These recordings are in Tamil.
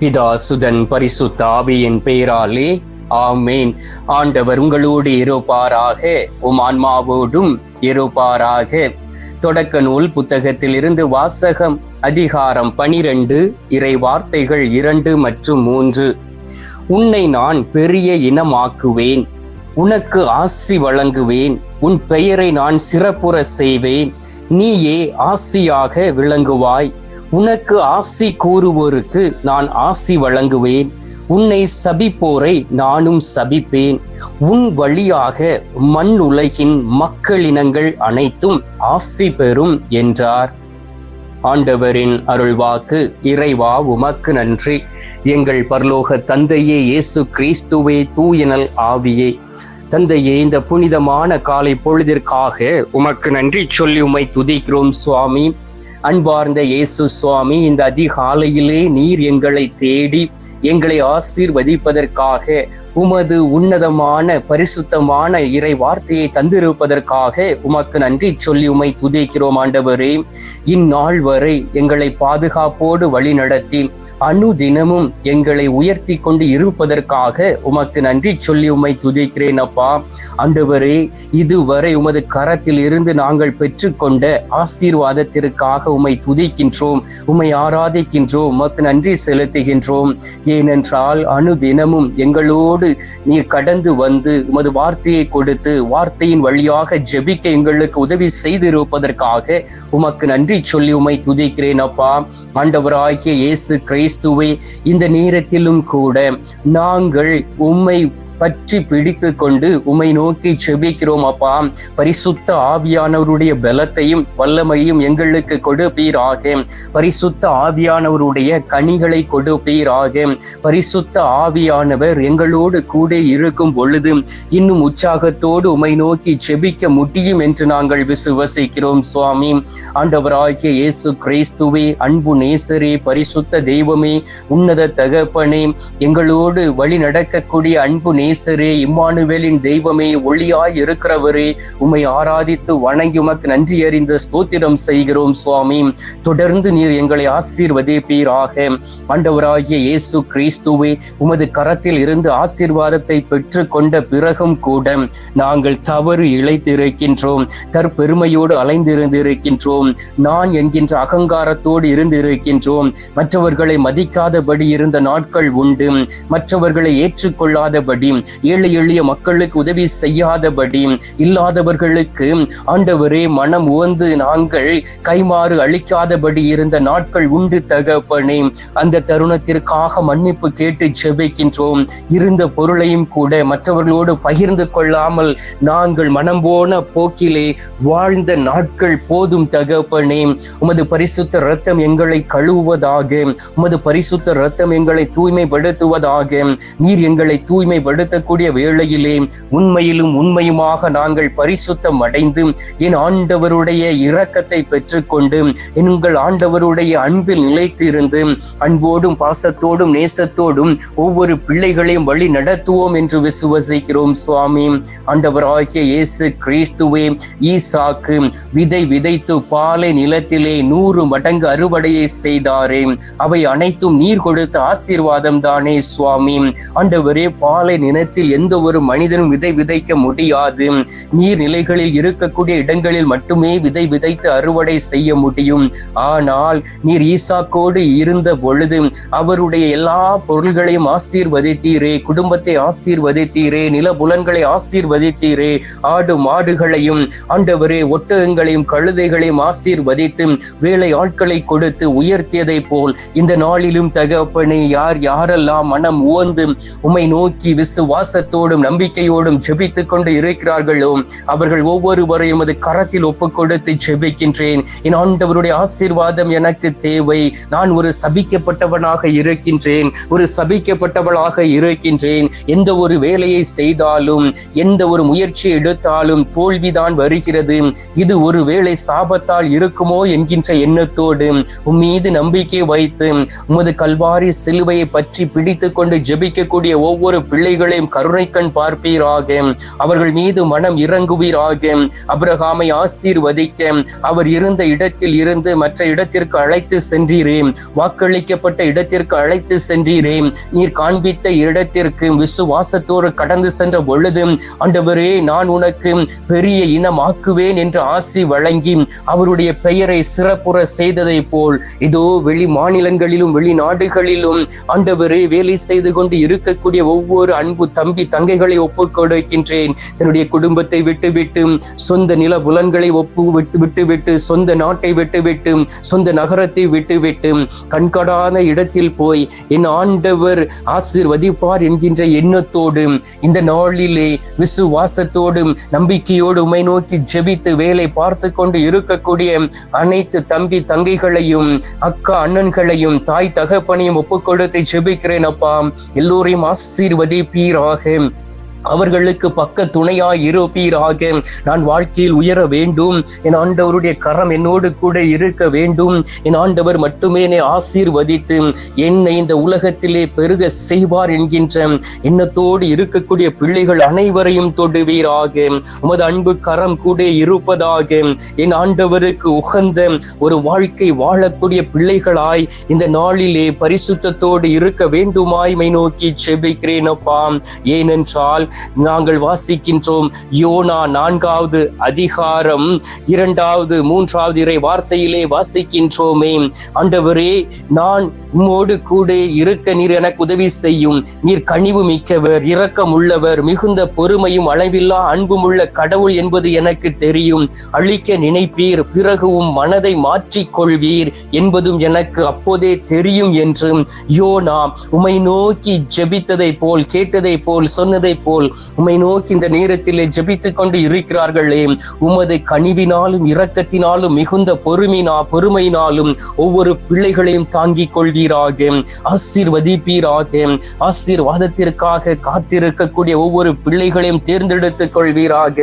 பிதா சுதன் பரிசுத்த ஆவியின் பெயராலே ஆமேன். ஆண்டவர் உங்களோடு இருப்பாராக உம் ஆன்மாவோடும் இருப்பாராக. தொடக்க நூல் புத்தகத்தில் இருந்து வாசகம் அதிகாரம் பனிரெண்டு இறை வார்த்தைகள் இரண்டு மற்றும் மூன்று. உன்னை நான் பெரிய இனமாக்குவேன் உனக்கு ஆசி வழங்குவேன் உன் பெயரை நான் சிறப்புற செய்வேன் நீயே ஆசியாக விளங்குவாய். உனக்கு ஆசி கூறுவோருக்கு நான் ஆசி வழங்குவேன். உன்னை சபிப்போரை நானும் சபிப்பேன். உன் வழியாக மண் உலகின் மக்களினங்கள் அனைத்தும் ஆசி பெறும் என்றார். ஆண்டவரின் அருள்வாக்கு இறைவா உமக்கு நன்றி. எங்கள் பரலோக தந்தையே இயேசு கிறிஸ்துவே தூயனல் ஆவியே. தந்தையே இந்த புனிதமான காலை பொழுதிற்காக உமக்கு நன்றி சொல்லி உமை துதிக்கிறோம் சுவாமி. அன்பார்ந்த இயேசு சுவாமி இந்த அதிகாலையிலே நீர் எங்களை தேடி எங்களை ஆசீர்வதிப்பதற்காக உமது உன்னதமான பரிசுத்தமான இறை வார்த்தையை தந்திருப்பதற்காக உமக்கு நன்றி சொல்லி உமை துதிக்கிறோம் ஆண்டவரே. இந்நாள் வரை எங்களை பாதுகாப்போடு வழி நடத்தி அணு தினமும் எங்களை உயர்த்தி கொண்டு இருப்பதற்காக உமக்கு நன்றி சொல்லி உமை துதிக்கிறேன் அப்பா. ஆண்டவரே இதுவரை உமது கரத்தில் இருந்து நாங்கள் பெற்றுக்கொண்ட ஆசீர்வாதத்திற்காக உமை துதிக்கின்றோம் உமை ஆராதிக்கின்றோம் உமக்கு நன்றி செலுத்துகின்றோம். ஏனென்றால் அணுதினமும் எங்களோடு நீர் கடந்து வந்து உமது வார்த்தையை கொடுத்து வார்த்தையின் வழியாக ஜெபிக்க எங்களுக்கு உதவி செய்திருப்பதற்காக உமக்கு நன்றி சொல்லி உமை துதிக்கிறேன் அப்பா. ஆண்டவராகிய இயேசு கிறிஸ்துவை இந்த நேரத்திலும் கூட நாங்கள் உம்மை பற்றி பிடித்து கொண்டு உமை நோக்கி செபிக்கிறோம் அப்பா. பரிசுத்த ஆவியானவருடைய பலத்தையும் வல்லமையும் எங்களுக்கு கொடுப்பீராக பரிசுத்த ஆவியானவருடைய கனிகளை கொடுப்பீராக பரிசுத்த ஆவியானவர் எங்களோடு கூட இருக்கும் பொழுது இன்னும் உற்சாகத்தோடு உமை நோக்கி செபிக்க முடியும் என்று நாங்கள் விசுவசிக்கிறோம் சுவாமி. ஆண்டவராகிய இயேசு கிறிஸ்துவே அன்பு நேசரே பரிசுத்த தெய்வமே உன்னத தகப்பனே எங்களோடு வழி நடக்கக்கூடிய அன்பு நேசரே இம்மானுவேலின் தெய்வமே ஒளியாய் இருக்கிறவரே உம்மை ஆராதித்து வணங்கி உமக்கு நன்றி அறிந்து ஸ்தோத்திரம் செய்கிறோம் சுவாமி. தொடர்ந்து நீர் எங்களை ஆசீர்வதிப்பீராக. ஆண்டவராகிய இயேசு கிறிஸ்துவே உமது கரத்தில் இருந்து ஆசீர்வாதத்தை பெற்று கொண்ட பிறகும் கூட நாங்கள் தவறு இழைத்திருக்கின்றோம். தற்பெருமையோடு அலைந்திருந்திருக்கின்றோம். நான் என்கின்ற அகங்காரத்தோடு இருந்திருக்கின்றோம். மற்றவர்களை மதிக்காதபடி இருந்த நாட்கள் உண்டு. மற்றவர்களை ஏற்றுக்கொள்ளாதபடி ஏழை எளிய மக்களுக்கு உதவி செய்யாதபடி இல்லாதவர்களுக்கு ஆண்டவரே மனம் உவந்து நாங்கள் கைமாறு அளிக்காதபடி இருந்த நாட்கள் உண்டு தகப்பனே. அந்த தருணத்திற்காக மன்னிப்பு கேட்டு செபிக்கின்றோம் இருந்த பொருளையும் கூட மற்றவர்களோடு பகிர்ந்து கொள்ளாமல் நாங்கள் மனம் போன போக்கிலே வாழ்ந்த நாட்கள் போதும் தகப்பனே. உமது பரிசுத்த ரத்தம் எங்களை கழுவுவதாக உமது பரிசுத்த ரத்தம் எங்களை தூய்மைப்படுத்துவதாக நீர் எங்களை தூய்மைப்படுத்த பயன்படுத்தக்கூடிய வேளையிலே உண்மையிலும் உண்மையுமாக நாங்கள் பரிசுத்தம் அடைந்து என் ஆண்டவருடைய இரக்கத்தை பெற்றுக்கொண்டு உங்கள் ஆண்டவருடைய அன்பில் நிலைத்திருந்து அன்போடும் பாசத்தோடும் நேசத்தோடும் ஒவ்வொரு பிள்ளைகளையும் வழி நடத்துவோம் என்று விசுவசிக்கிறோம் சுவாமி. ஆண்டவராகிய இயேசு கிறிஸ்துவே ஈசாக்கு விதை விதைத்து பாலை நிலத்திலே நூறு மடங்கு அறுவடையை செய்தாரே. அவை அனைத்தும் நீர் கொடுத்த ஆசீர்வாதம் தானே சுவாமி. ஆண்டவரே பாலை நில நிலத்தில் எந்த ஒரு மனிதனும் விதை விதைக்க முடியாது. நீர்நிலைகளில் இருக்கக்கூடிய இடங்களில் மட்டுமே விதை விதைத்து அறுவடை செய்ய முடியும். ஆனால் நீர் ஈசாக்கோடு இருந்த பொழுது அவருடைய எல்லா பொருள்களையும் ஆசீர்வதித்தீரே குடும்பத்தை ஆசீர்வதித்தீரே நிலபுலன்களை ஆசீர்வதித்தீரே ஆடு மாடுகளையும் ஆண்டவரே ஒட்டகங்களையும் கழுதைகளையும் ஆசீர்வதித்து வேலை ஆட்களை கொடுத்து உயர்த்தியதை போல் இந்த நாளிலும் தகப்பனே யார் யாரெல்லாம் மனம் உவந்து உமை நோக்கி விச விசுவாசத்தோடும் நம்பிக்கையோடும் ஜெபித்துக் கொண்டு இருக்கிறார்களோ அவர்கள் ஒவ்வொருவரையும் அது கரத்தில் ஒப்புக் கொடுத்து ஜெபிக்கின்றேன். என் ஆண்டவருடைய ஆசீர்வாதம் எனக்கு தேவை. நான் ஒரு சபிக்கப்பட்டவனாக இருக்கின்றேன். ஒரு சபிக்கப்பட்டவளாக இருக்கின்றேன். எந்த ஒரு வேலையை செய்தாலும் எந்த ஒரு முயற்சி எடுத்தாலும் தோல்விதான் வருகிறது. இது ஒரு வேலை சாபத்தால் இருக்குமோ என்கின்ற எண்ணத்தோடு உம் மீது நம்பிக்கை வைத்து உமது கல்வாரி சிலுவையை பற்றி பிடித்து கொண்டு ஜெபிக்கக்கூடிய ஒவ்வொரு பிள்ளைகள் பிள்ளைகளையும் கருணை கண் பார்ப்பீராக. அவர்கள் மீது மனம் இறங்குவீராக. அபிரகாமை ஆசீர்வதிக்க. அவர் இருந்த இடத்தில் இருந்து மற்ற இடத்திற்கு அழைத்து சென்றீரே. வாக்களிக்கப்பட்ட இடத்திற்கு அழைத்து சென்றீரே. நீர் காண்பித்த இடத்திற்கு விசுவாசத்தோடு கடந்து சென்ற பொழுது ஆண்டவரே நான் உனக்கு பெரிய இனமாக்குவேன் என்று ஆசி வழங்கி அவருடைய பெயரை சிறப்புற செய்ததை போல் இதோ வெளி மாநிலங்களிலும் வெளிநாடுகளிலும் ஆண்டவரே வேலை செய்து கொண்டு இருக்கக்கூடிய ஒவ்வொரு அன்பு அன்பு தம்பி தங்கைகளை ஒப்பு கொடுக்கின்றேன். தன்னுடைய குடும்பத்தை விட்டுவிட்டு சொந்த நில புலன்களை ஒப்பு விட்டு விட்டுவிட்டு சொந்த நாட்டை விட்டுவிட்டு சொந்த நகரத்தை விட்டுவிட்டு கண்கடான இடத்தில் போய் என் ஆண்டவர் ஆசிர்வதிப்பார் என்கின்ற எண்ணத்தோடு இந்த நாளிலே விசுவாசத்தோடும் நம்பிக்கையோடு உமை நோக்கி ஜெபித்து வேலை பார்த்து கொண்டு இருக்கக்கூடிய அனைத்து தம்பி தங்கைகளையும் அக்கா அண்ணன்களையும் தாய் தகப்பனையும் ஒப்புக்கொடுத்து ஜெபிக்கிறேன் அப்பா. எல்லோரையும் ஆசீர்வதிப்பீர். ஆசீர்வதிப்பீராக அவர்களுக்கு பக்க துணையாய் இருப்பீராக நான் வாழ்க்கையில் உயர வேண்டும். என் ஆண்டவருடைய கரம் என்னோடு கூட இருக்க வேண்டும். என் ஆண்டவர் மட்டுமே என்னை ஆசீர்வதித்து என்னை இந்த உலகத்திலே பெருக செய்வார் என்கின்ற எண்ணத்தோடு இருக்கக்கூடிய பிள்ளைகள் அனைவரையும் தொடுவீராக. உமது அன்பு கரம் கூட இருப்பதாக. என் ஆண்டவருக்கு உகந்த ஒரு வாழ்க்கை வாழக்கூடிய பிள்ளைகளாய் இந்த நாளிலே பரிசுத்தத்தோடு இருக்க வேண்டுமாய் மை நோக்கி செபிக்கிறேன் அப்பா. ஏனென்றால் நாங்கள் வாசிக்கின்றோம். யோனா நான்காவது அதிகாரம் இரண்டாவது மூன்றாவது இறை வார்த்தையிலே வாசிக்கின்றோமே. ஆண்டவரே நான் உம்மோடு கூட இருக்க நீர் எனக்கு உதவி செய்யும். நீர் கனிவு மிக்கவர் இரக்கம் உள்ளவர் மிகுந்த பொறுமையும் அளவில்லா அன்பும் உள்ள கடவுள் என்பது எனக்கு தெரியும். அழிக்க நினைப்பீர் பிறகுவும் மனதை மாற்றிக் கொள்வீர் என்பதும் எனக்கு அப்போதே தெரியும் என்றும் யோனா உமை நோக்கி ஜெபித்ததை போல் கேட்டதை போல் சொன்னதை போல் போல் உம்மை நோக்கி இந்த நேரத்திலே ஜெபித்துக் கொண்டு இருக்கிறார்களே. உமது கனிவினாலும் இரக்கத்தினாலும் மிகுந்த பொறுமினா பொறுமையினாலும் ஒவ்வொரு பிள்ளைகளையும் தாங்கிக் கொள்வீராக. ஆசீர்வதிப்பீராக. ஆசீர்வாதத்திற்காக காத்திருக்கக்கூடிய ஒவ்வொரு பிள்ளைகளையும் தேர்ந்தெடுத்துக் கொள்வீராக.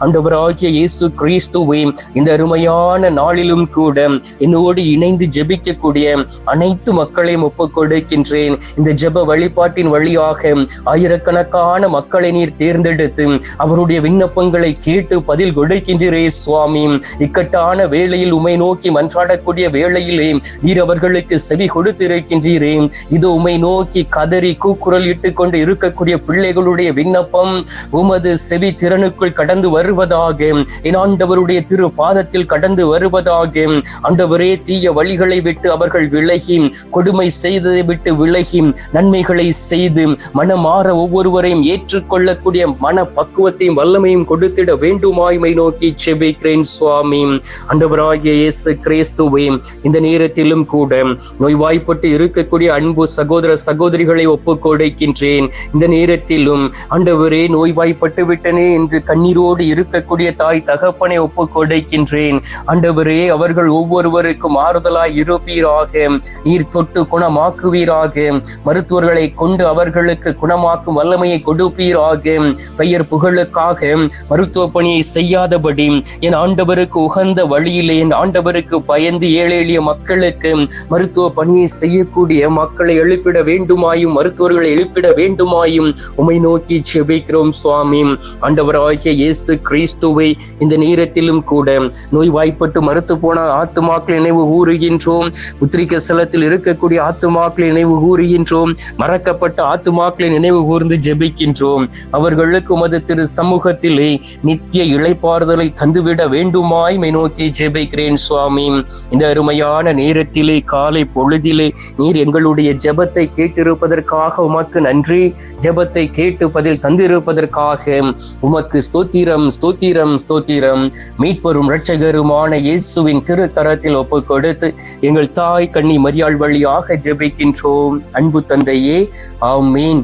ஆண்டவராகிய இயேசு கிறிஸ்துவை இந்த அருமையான நாளிலும் கூட என்னோடு இணைந்து ஜெபிக்கக்கூடிய அனைத்து மக்களையும் ஒப்புக் கொடுக்கின்றேன் இந்த ஜெப வழிபாட்டின் வழியாக ஆயிரக்கணக்கான மக்கள் நீர் தேர்ந்தெடுத்து அவருடைய விண்ணப்பங்களை கேட்டு பதில் கொடுக்கின்றீரே சுவாமி. இக்கட்டான வேளையில் உமை நோக்கி மன்றாடக்கூடிய வேளையிலே நீர் அவர்களுக்கு செவி கொடுத்திருக்கின்றீரே. இது உமை நோக்கி கதறி கூக்குரல் இட்டுக் கொண்டு இருக்கக்கூடிய பிள்ளைகளுடைய விண்ணப்பம் உமது செவி திறனுக்குள் கடந்து வருவதாக என் ஆண்டவருடைய திரு பாதத்தில் கடந்து வருவதாக ஆண்டவரே தீய வழிகளை விட்டு அவர்கள் விலகி கொடுமை செய்ததை விட்டு விலகி நன்மைகளை செய்து மனமாற ஒவ்வொருவரையும் ஏற்றுக் ஏற்றுக்கொள்ளக்கூடிய மன பக்குவத்தையும் வல்லமையும் கொடுத்திட வேண்டுமாய்மை நோக்கி செபிக்கிறேன் சுவாமி. அண்டவராகிய இயேசு கிறிஸ்துவே இந்த நேரத்திலும் கூட நோய்வாய்ப்பட்டு இருக்கக்கூடிய அன்பு சகோதர சகோதரிகளை ஒப்பு கொடுக்கின்றேன். இந்த நேரத்திலும் அண்டவரே நோய்வாய்ப்பட்டு விட்டனே என்று கண்ணீரோடு இருக்கக்கூடிய தாய் தகப்பனை ஒப்பு கொடுக்கின்றேன். அண்டவரே அவர்கள் ஒவ்வொருவருக்கும் ஆறுதலாய் இருப்பீராக. நீர் தொட்டு குணமாக்குவீராக. மருத்துவர்களை கொண்டு அவர்களுக்கு குணமாக்கும் வல்லமையை கொடுப்பீராக பெயர் புகழுக்காக மருத்துவ பணியை செய்யாதபடி என் ஆண்டவருக்கு உகந்த வழியிலே என் ஆண்டவருக்கு பயந்து ஏழை எளிய மக்களுக்கு மருத்துவ பணியை செய்யக்கூடிய மக்களை எழுப்பிட வேண்டுமாயும் மருத்துவர்களை எழுப்பிட வேண்டுமாயும் உமை நோக்கி செபிக்கிறோம் சுவாமி. ஆண்டவராகிய இயேசு கிறிஸ்துவை இந்த நேரத்திலும் கூட நோய் வாய்ப்பட்டு மறுத்து போன ஆத்துமாக்கள் நினைவு கூறுகின்றோம். உத்திரிக்க ஸ்தலத்தில் இருக்கக்கூடிய ஆத்துமாக்களை நினைவு கூறுகின்றோம். மறக்கப்பட்ட ஆத்துமாக்களை நினைவு கூர்ந்து ஜெபிக்கின்றோம். அவர்களுக்கு உமது திரு சமூகத்திலே நித்திய இழைப்பாறுதலை தந்துவிட வேண்டுமாய் மை நோக்கி ஜெபிக்கிறேன் சுவாமி. இந்த அருமையான நேரத்திலே காலை பொழுதிலே நீர் எங்களுடைய ஜெபத்தை கேட்டிருப்பதற்காக உமக்கு நன்றி. ஜெபத்தை கேட்டு பதில் தந்திருப்பதற்காக உமக்கு ஸ்தோத்திரம் ஸ்தோத்திரம் ஸ்தோத்திரம். மீட்பெரும் இரட்சகருமான இயேசுவின் திருத்தரத்தில் ஒப்பு கொடுத்து எங்கள் தாய் கண்ணி மரியாள் வழியாக ஜெபிக்கின்றோம். அன்பு தந்தையே ஆமீன்.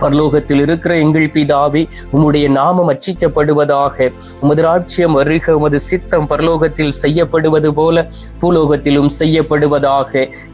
பரலோகத்தில் இருக்கிற எங்கள் பிதாவே உம்முடைய நாமம் அச்சிக்கப்படுவதாக உமது ராட்சியம் வருக உமது சித்தம் பரலோகத்தில் செய்யப்படுவது போல பூலோகத்திலும் செய்யப்படுவதாக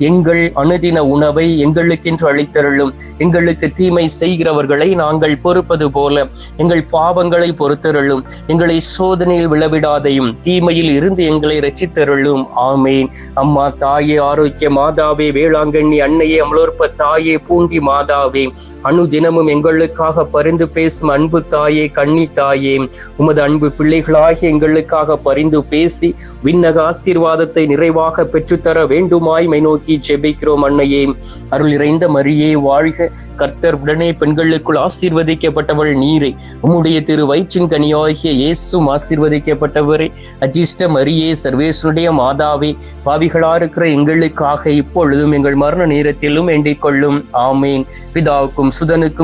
எங்கள் அனுதின உணவை எங்களுக்கென்று அளித்தருளும் எங்களுக்கு தீமை செய்கிறவர்களை நாங்கள் பொறுப்பது போல எங்கள் பாவங்களை பொறுத்தருளும் எங்களை சோதனையில் விழவிடாதையும் தீமையில் இருந்து எங்களை ரச்சித்தருளும் ஆமேன். அம்மா தாயே ஆரோக்கிய மாதாவே வேளாங்கண்ணி அன்னையே அமலோற்ப தாயே பூண்டி மாதாவே அனுதினம் அனுதினமும் எங்களுக்காக பரிந்து பேசும் அன்பு தாயே கண்ணி தாயே உமது அன்பு பிள்ளைகளாகிய எங்களுக்காக பரிந்து பேசி விண்ணக ஆசீர்வாதத்தை நிறைவாக பெற்றுத்தர வேண்டுமாய் மை நோக்கி ஜெபிக்கிறோம் அன்னையே. அருள் இறைந்த மரியே வாழ்க. கர்த்தர் உடனே பெண்களுக்குள் ஆசீர்வதிக்கப்பட்டவள் நீரே. உம்முடைய திரு வயிற்றின் கனியாகிய இயேசும் ஆசீர்வதிக்கப்பட்டவரே. அஜிஷ்ட மரியே சர்வேஸ்வருடைய மாதாவே பாவிகளா இருக்கிற எங்களுக்காக இப்பொழுதும் எங்கள் மரண நேரத்திலும் வேண்டிக் கொள்ளும். ஆமேன். பிதாவுக்கும் சுதனுக்கும்